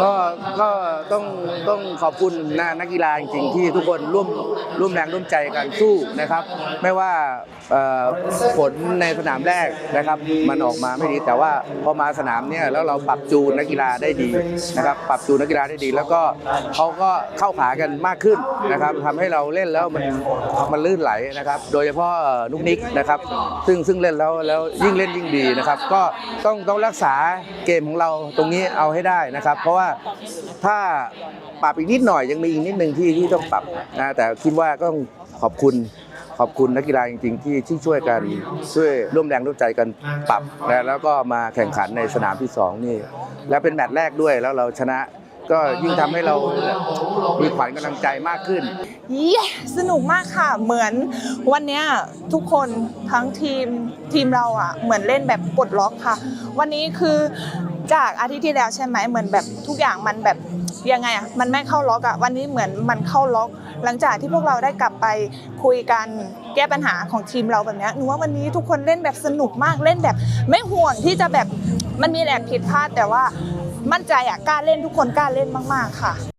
ก็ก็ต้องต้องขอบคุณนะนักกีฬาจริงๆที่ทุกคนร่วมร่วมแรงร่วมใจกันสู้นะครับ ไม่ว่าผลในสนามแรกนะครับ มันออกมาไม่ดีแต่ว่าพอมาสนามเนี่ยแล้วเราปรับจูนนักกีฬาได้ดีนะครับ ปรับจูนนักกีฬาได้ดี แล้วก็เขาก็เข้าขากันมากขึ้นนะครับทำให้เราเล่นแล้วมันมันลื่นไหลนะครับ โดยเฉพาะนุกนิกนะครับ ซึ่งซึ่งเล่นแล้วแล้วยิ่งเล่นยิ่งดีนะครับ ก็ต้องต้องรักษาเกมของเราตรงนี้เอาให้ได้นะครับเพราะว่าถ้าปรับอีกนิดหน่อยยังมีอีกนิดหนึ่งที่ที่ต้องปรับนะแต่คิดว่าก็ต้องขอบคุณขอบคุณนักกีฬาจริงๆที่ที่ช่วยกันช่วยร่วมแรงร่วมใจกันปรับ แล้วก็มาแข่งขันในสนามที่สองนี่ แล้วเป็นแมตช์แรกด้วยแล้วเราชนะ ก็ยิ่งทำให้เรามีขวัญกำลังใจมากขึ้น เย้สนุกมากค่ะ เหมือนวันเนี้ยทุกคนทั้งทีมทีมเราอะ เหมือนเล่นแบบปลดล็อกค่ะ วันนี้คือจากอาทิตย์ที่แล้วใช่ไหมเหมือนแบบทุกอย่างมันแบบยังไงอะมันไม่เข้าล็อกอะวันนี้เหมือนมันเข้าล็อก หลังจากที่พวกเราได้กลับไปคุยกันแก้ปัญหาของทีมเราแบบเนี้ยหนูว่าวันนี้ทุกคนเล่นแบบสนุกมากเล่นแบบ ไม่ห่วงที่จะแบบมันมีแหละผิดพลาดแต่ว่า มั่นใจอะกล้าเล่นทุกคนกล้าเล่นมาก ๆ ค่ะ